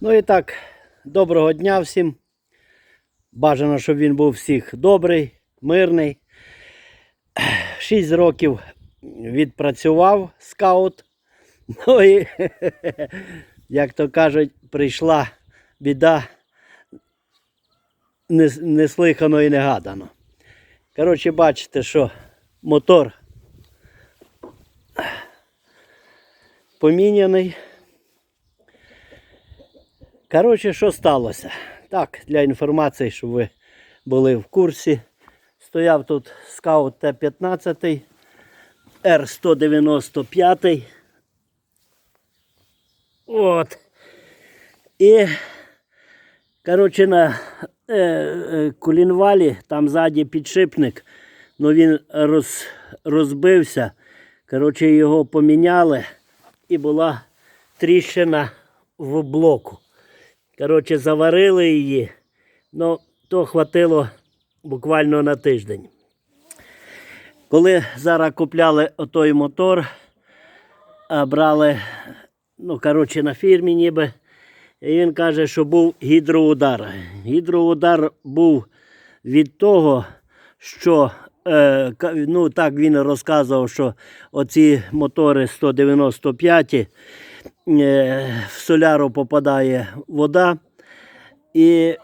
Ну і так, доброго дня всім. Бажано, щоб він був всіх добрий, мирний. Шість років відпрацював скаут. Ну і, як то кажуть, прийшла біда неслихано і негадано. Коротше, бачите, що мотор поміняний. Коротше, що сталося? Так, для інформації, щоб ви були в курсі. Стояв тут скаут Т-15, Р-195. От. І, коротше, на е, е, Кулінвалі, там ззаді підшипник, ну він роз, розбився. Коротше, його поміняли і була тріщина в блоку. Коротше, заварили її. Ну, то хватило буквально на тиждень. Коли зараз купляли отой мотор, брали, ну, коротше, на фірмі ніби, і він каже, що був гідроудар. Гідроудар був від того, що е, ну, так він розказував, що оці мотори 195 е, в соляру попадає вода і,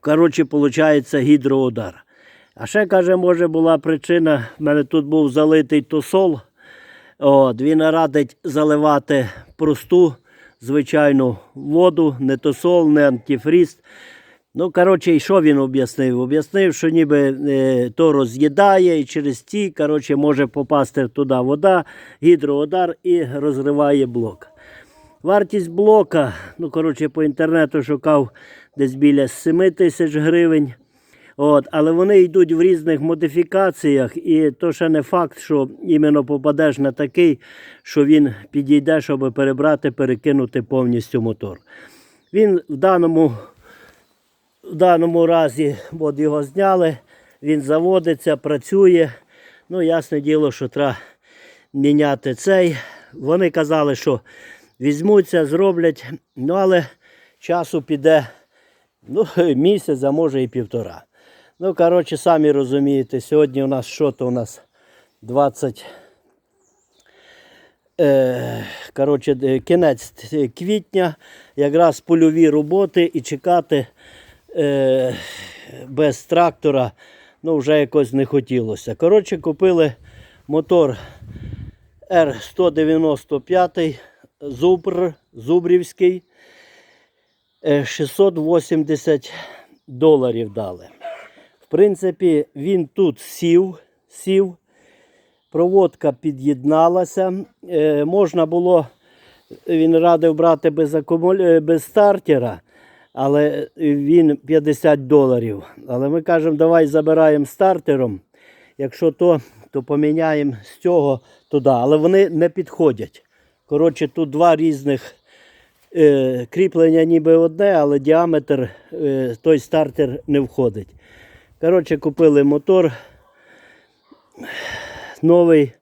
коротше, виходить гідроудар. А ще, каже, може була причина, в мене тут був залитий тосол. От, він радить заливати просту звичайну воду, не тосол, не антифріз. Ну, коротше, і що він об'яснив? Об'яснив, що ніби е, то роз'їдає і через ті, коротше, може попасти туди вода, гідроудар і розриває блок. Вартість блока, ну, коротше, по інтернету шукав десь біля 7 тисяч гривень. От, але вони йдуть в різних модифікаціях, і то ще не факт, що іменно попадеш на такий, що він підійде, щоб перебрати, перекинути повністю мотор. Він в даному в даному разі от його зняли, він заводиться, працює. Ну, ясне діло, що треба міняти цей. Вони казали, що візьмуться, зроблять, ну але часу піде ну, місяць, а може і півтора. Ну, коротше, самі розумієте, сьогодні у нас що то у нас 20. Е, коротше, е, кінець квітня, якраз польові роботи і чекати е, без трактора ну, вже якось не хотілося. Коротше, купили мотор Р195 Зубр, Зубрівський. Е, 680 доларів дали. В принципі, він тут сів, сів. Проводка під'єдналася. Е, можна було, він радив брати без, акумуля... е, без стартера, але він 50 доларів. Але ми кажемо, давай забираємо стартером. Якщо то, то поміняємо з цього туди. Але вони не підходять. Коротше, тут два різних е, кріплення ніби одне, але діаметр е, той стартер не входить. Коротше, купили мотор новий,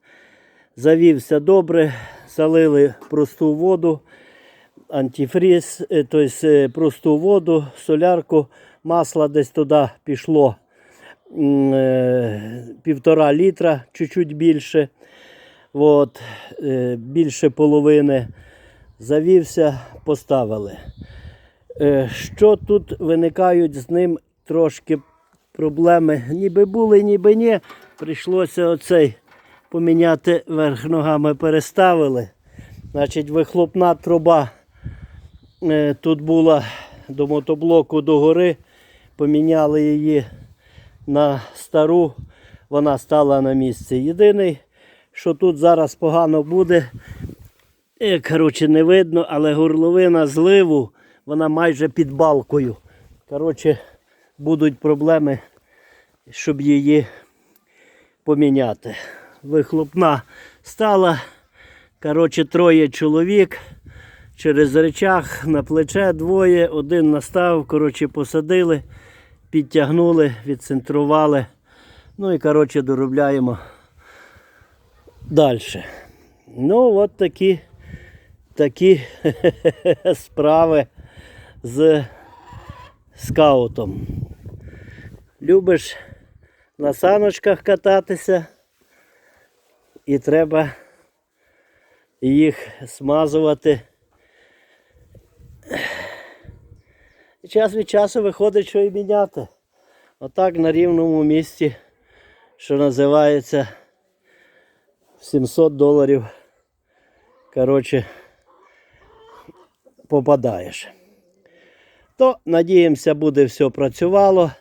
завівся добре, залили просту воду, антифріз, е, тобто е, просту воду, солярку, масло десь туди пішло е, півтора літра, чуть-чуть більше. От, більше половини завівся, поставили. Що тут виникають з ним трошки проблеми? Ніби були, ніби ні. Прийшлося оцей поміняти верх ногами, переставили. Значить, вихлопна труба тут була до мотоблоку догори. Поміняли її на стару, вона стала на місці. Єдиний, що тут зараз погано буде, Е, Коротше, не видно, але горловина зливу, вона майже під балкою. Коротше, будуть проблеми, щоб її поміняти. Вихлопна стала. Коротше, троє чоловік. Через речах на плече двоє, один настав, коротше, посадили, підтягнули, відцентрували. Ну і коротше доробляємо далі. Ну, от такі такі справи з скаутом. Любиш на саночках кататися і треба їх смазувати. Час від часу виходить, що і міняти. Отак на рівному місці, що називається 700 доларів. Коротше, попадаєш. То, надіємося, буде все працювало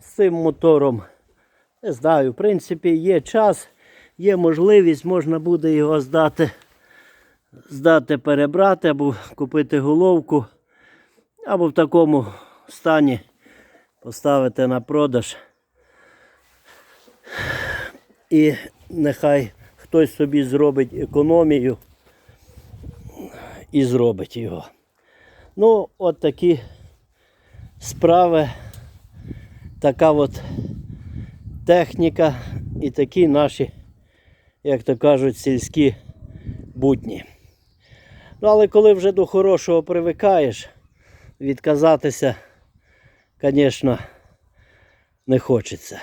з цим мотором. Не знаю, в принципі, є час, є можливість, можна буде його здати, здати, перебрати або купити головку, або в такому стані поставити на продаж. І нехай хтось собі зробить економію і зробить його. Ну, от такі справи, така от техніка і такі наші, як то кажуть, сільські будні. Ну, але коли вже до хорошого привикаєш, відказатися, звісно, не хочеться.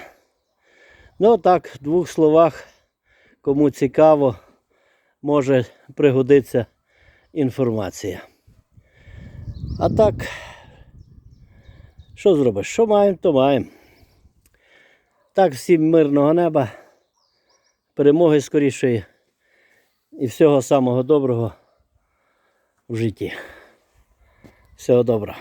Ну, так, в двох словах, кому цікаво, може пригодиться інформація. А так, що зробиш? Що маємо, то маємо. Так, всім мирного неба, перемоги скорішої і всього самого доброго в житті. Всього доброго.